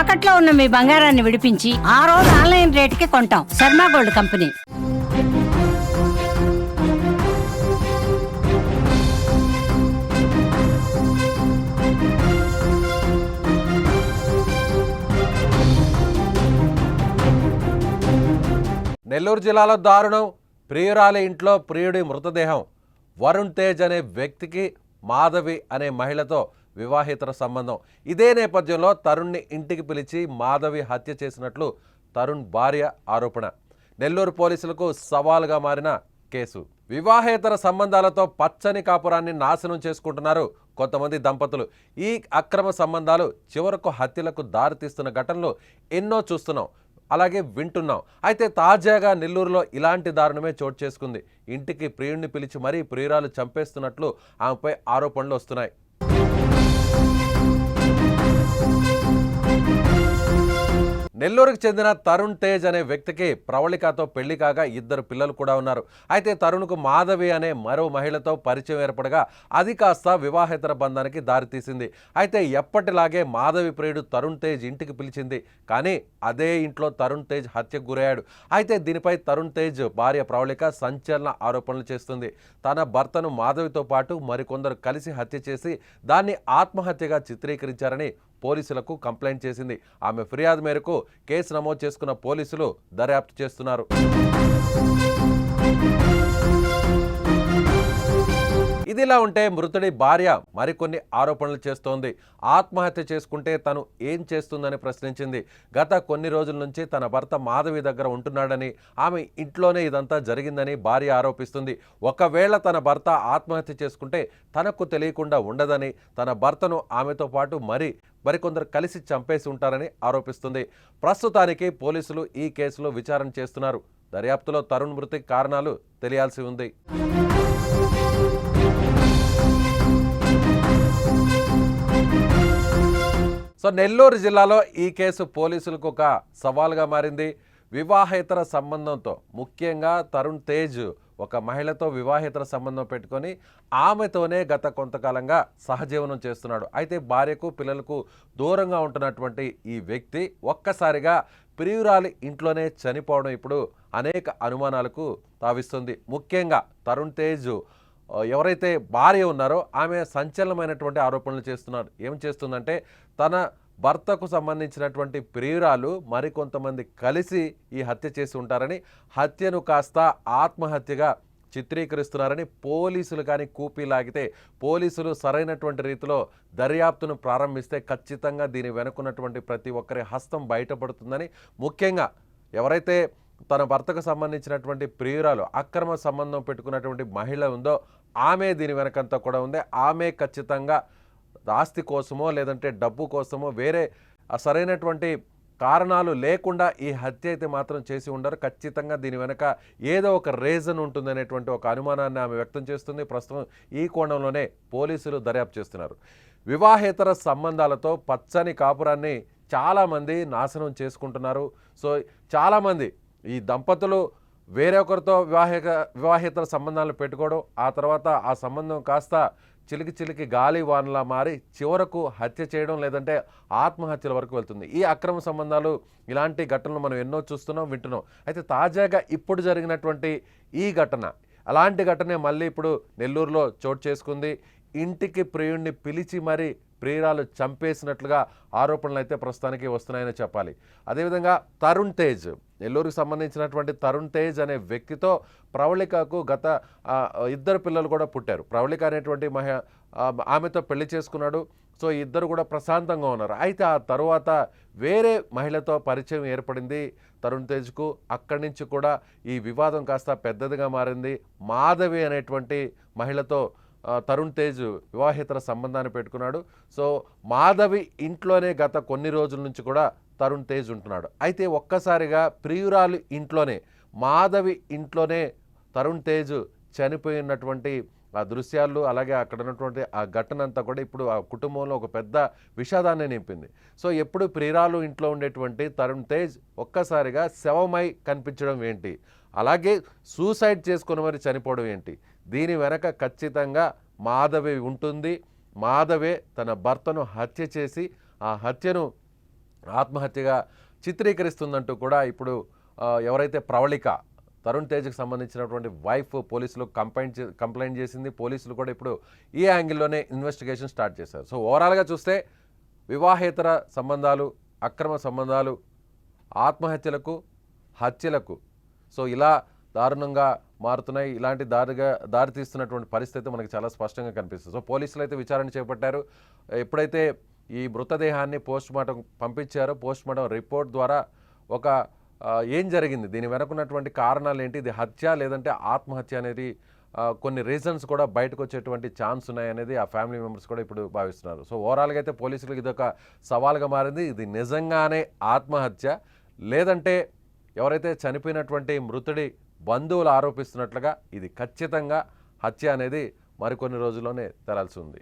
తాకట్లో ఉన్న మీ బంగారాన్ని విడిపించి ఆ రోజు ఆన్లైన్ రేటుకి కొంటాం. Sharma gold company. నెల్లూరు జిల్లాలో దారుణం. ప్రియురాలి ఇంట్లో ప్రియుడి మృతదేహం. వరుణ్ తేజ్ అనే వ్యక్తికి మాధవి అనే మహిళతో వివాహేతర సంబంధం. ఇదే నేపథ్యంలో తరుణ్ని ఇంటికి పిలిచి మాధవి హత్య చేసినట్లు తరుణ్ భార్య ఆరోపణ. నెల్లూరు పోలీసులకు సవాలుగా మారిన కేసు. వివాహేతర సంబంధాలతో పచ్చని కాపురాన్ని నాశనం చేసుకుంటున్నారు కొంతమంది దంపతులు. ఈ అక్రమ సంబంధాలు చివరకు హత్యలకు దారితీస్తున్న ఘటనలు ఎన్నో చూస్తున్నాం అలాగే వింటున్నాం. అయితే తాజాగా నెల్లూరులో ఇలాంటి దారుణమే చోటు చేసుకుంది. ఇంటికి ప్రియుణ్ణి పిలిచి మరీ ప్రియురాలు చంపేస్తున్నట్లు ఆమెపై ఆరోపణలు వస్తున్నాయి. నెల్లూరుకు చెందిన తరుణ్ తేజ్ అనే వ్యక్తికి ప్రవళికతో పెళ్ళి కాగా ఇద్దరు పిల్లలు కూడా ఉన్నారు. అయితే తరుణ్కు మాధవి అనే మరో మహిళతో పరిచయం ఏర్పడగా అది కాస్త వివాహేతర బంధానికి దారితీసింది అయితే ఎప్పటిలాగే మాధవి ప్రియుడు తరుణ్ తేజ్ ఇంటికి పిలిచింది. కానీ అదే ఇంట్లో తరుణ్ తేజ్ హత్యకు గురయ్యాడు. అయితే దీనిపై తరుణ్ తేజ్ భార్య ప్రవళిక సంచలన ఆరోపణలు చేస్తుంది. తన భర్తను మాధవితో పాటు మరికొందరు కలిసి హత్య చేసి దాన్ని ఆత్మహత్యగా చిత్రీకరించారని పోలీసులకు కంప్లైంట్ చేసింది. ఆమె ఫిర్యాదు మేరకు కేసు నమోదు చేసుకున్న పోలీసులు దర్యాప్తు చేస్తున్నారు. ఇదిలా ఉంటే మృతుడి భార్య మరికొన్ని ఆరోపణలు చేస్తోంది. ఆత్మహత్య చేసుకుంటే తను ఏం చేస్తుందని ప్రశ్నించింది. గత కొన్ని రోజుల నుంచి తన భర్త మాధవి దగ్గర ఉంటున్నాడని ఆమె ఇంట్లోనే ఇదంతా జరిగిందని భార్య ఆరోపిస్తుంది. ఒకవేళ తన భర్త ఆత్మహత్య చేసుకుంటే తనకు తెలియకుండా ఉండదని తన భర్తను ఆమెతో పాటు మరి మరికొందరు కలిసి చంపేసి ఉంటారని ఆరోపిస్తుంది. ప్రస్తుతానికి పోలీసులు ఈ కేసులో విచారణ చేస్తున్నారు. దర్యాప్తులో తరుణ్ మృతికి కారణాలు తెలియాల్సి ఉంది. సో నెల్లూరు జిల్లాలో ఈ కేసు పోలీసులకు ఒక సవాల్గా మారింది. వివాహేతర సంబంధంతో ముఖ్యంగా తరుణ్ తేజ్ ఒక మహిళతో వివాహేతర సంబంధం పెట్టుకొని ఆమెతోనే గత కొంతకాలంగా సహజీవనం చేస్తున్నాడు. అయితే భార్యకు పిల్లలకు దూరంగా ఉంటున్నటువంటి ఈ వ్యక్తి ఒక్కసారిగా ప్రియురాలి ఇంట్లోనే చనిపోవడం ఇప్పుడు అనేక అనుమానాలకు తావిస్తుంది. ముఖ్యంగా తరుణ్ తేజ్ ఎవరైతే భార్య ఉన్నారో ఆమె సంచలనమైనటువంటి ఆరోపణలు చేస్తున్నారు. ఏం చేస్తుందంటే తన భర్తకు సంబంధించినటువంటి ప్రియురాలు మరికొంతమంది కలిసి ఈ హత్య చేసి ఉంటారని హత్యను కాస్త ఆత్మహత్యగా చిత్రీకరిస్తున్నారని పోలీసులు కానీ కూపీ లాగితే పోలీసులు సరైనటువంటి రీతిలో దర్యాప్తును ప్రారంభిస్తే ఖచ్చితంగా దీని వెనుకున్నటువంటి ప్రతి ఒక్కరి హస్తం బయటపడుతుందని ముఖ్యంగా ఎవరైతే తన భర్తకు సంబంధించినటువంటి ప్రియురాలు అక్రమ సంబంధం పెట్టుకున్నటువంటి మహిళ ఉందో ఆమె దీని వెనకంతా కూడా ఉంది. ఆమె ఖచ్చితంగా ఆస్తి కోసమో లేదంటే డబ్బు కోసమో వేరే సరైనటువంటి కారణాలు లేకుండా ఈ హత్య అయితే మాత్రం చేసి ఉండరు. ఖచ్చితంగా దీని వెనక ఏదో ఒక రీజన్ ఉంటుందనేటువంటి ఒక అనుమానాన్ని ఆమె వ్యక్తం చేస్తుంది. ప్రస్తుతం ఈ కోణంలోనే పోలీసులు దర్యాప్తు చేస్తున్నారు. వివాహేతర సంబంధాలతో పచ్చని కాపురాన్ని చాలామంది నాశనం చేసుకుంటున్నారు. సో చాలామంది ఈ దంపతులు వేరొకరితో వివాహిక వివాహేతర సంబంధాలను పెట్టుకోవడం ఆ తర్వాత ఆ సంబంధం కాస్త చిలికి చిలికి గాలి వానలా మారి చివరకు హత్య చేయడం లేదంటే ఆత్మహత్యల వరకు వెళ్తుంది. ఈ అక్రమ సంబంధాలు ఇలాంటి ఘటనలు మనం ఎన్నో చూస్తున్నాం వింటున్నాం. అయితే తాజాగా ఇప్పుడు జరిగినటువంటి ఈ ఘటన అలాంటి ఘటనే మళ్ళీ ఇప్పుడు నెల్లూరులో చోటు చేసుకుంది. ఇంటికి ప్రియుణ్ణి పిలిచి మరి ప్రియురాలు చంపేసినట్లుగా ఆరోపణలు అయితే ప్రస్తుతానికి వస్తున్నాయని చెప్పాలి. అదేవిధంగా తరుణ్ తేజ్ నెల్లూరుకు సంబంధించినటువంటి తరుణ్ తేజ్ అనే వ్యక్తితో ప్రవళికకు గత ఇద్దరు పిల్లలు కూడా పుట్టారు. ప్రవళిక అనేటువంటి మహ ఆమెతో పెళ్ళి చేసుకున్నాడు. సో ఇద్దరు కూడా ప్రశాంతంగా ఉన్నారు. అయితే ఆ తరువాత వేరే మహిళతో పరిచయం ఏర్పడింది తరుణ్ తేజ్కు. అక్కడి నుంచి కూడా ఈ వివాదం కాస్త పెద్దదిగా మారింది. మాధవి అనేటువంటి మహిళతో తరుణ్ తేజ్ వివాహేతర సంబంధాన్ని పెట్టుకున్నాడు. సో మాధవి ఇంట్లోనే గత కొన్ని రోజుల నుంచి కూడా తరుణ్ తేజ్ ఉంటున్నాడు. అయితే ఒక్కసారిగా ప్రియురాలు ఇంట్లోనే మాధవి ఇంట్లోనే తరుణ్ తేజ్ చనిపోయినటువంటి ఆ దృశ్యాలు అలాగే అక్కడ ఉన్నటువంటి ఆ ఘటన అంతా కూడా ఇప్పుడు ఆ కుటుంబంలో ఒక పెద్ద విషాదాన్ని నింపింది. సో ఎప్పుడు ప్రియురాలు ఇంట్లో ఉండేటువంటి తరుణ్ తేజ్ ఒక్కసారిగా శవమై కనిపించడం ఏంటి? అలాగే సూసైడ్ చేసుకుని మరి చనిపోవడం ఏంటి? దీని వెనక ఖచ్చితంగా మాధవి ఉంటుంది. మాధవే తన భర్తను హత్య చేసి ఆ హత్యను ఆత్మహత్యగా చిత్రీకరిస్తుందంటూ కూడా ఇప్పుడు ఎవరైతే ప్రవళిక తరుణ్ తేజ్కి సంబంధించినటువంటి వైఫ్ పోలీసులు కంప్లైంట్ చే- కంప్లైంట్ చేసింది. పోలీసులు కూడా ఇప్పుడు ఈ యాంగిల్లోనే ఇన్వెస్టిగేషన్ స్టార్ట్ చేశారు. సో ఓవరాల్గా చూస్తే వివాహేతర సంబంధాలు అక్రమ సంబంధాలు ఆత్మహత్యలకు హత్యలకు సో ఇలా దారుణంగా మారుతున్నాయి. ఇలాంటి దారిగా దారి తీస్తున్నటువంటి పరిస్థితి మనకి చాలా స్పష్టంగా కనిపిస్తుంది. సో పోలీసులు అయితే విచారణ చేపట్టారు. ఎప్పుడైతే ఈ మృతదేహాన్ని పోస్ట్ మార్టం పంపించారో పోస్ట్ మార్టం రిపోర్ట్ ద్వారా ఒక ఏం జరిగింది? దీని వెనకున్నటువంటి కారణాలు ఏంటి? ఇది హత్య లేదంటే ఆత్మహత్య అనేది కొన్ని రీజన్స్ కూడా బయటకు వచ్చేటువంటి ఛాన్స్ ఉన్నాయనేది ఆ ఫ్యామిలీ మెంబర్స్ కూడా ఇప్పుడు భావిస్తున్నారు. సో ఓవరాల్గా అయితే పోలీసులకు ఇది ఒక సవాల్గా మారింది. ఇది నిజంగానే ఆత్మహత్య. లేదంటే ఎవరైతే చనిపోయినటువంటి మృతుడి బంధువులు ఆరోపిస్తున్నట్లుగా ఇది ఖచ్చితంగా హత్య అనేది మరికొన్ని రోజుల్లోనే తెరాల్సి ఉంది.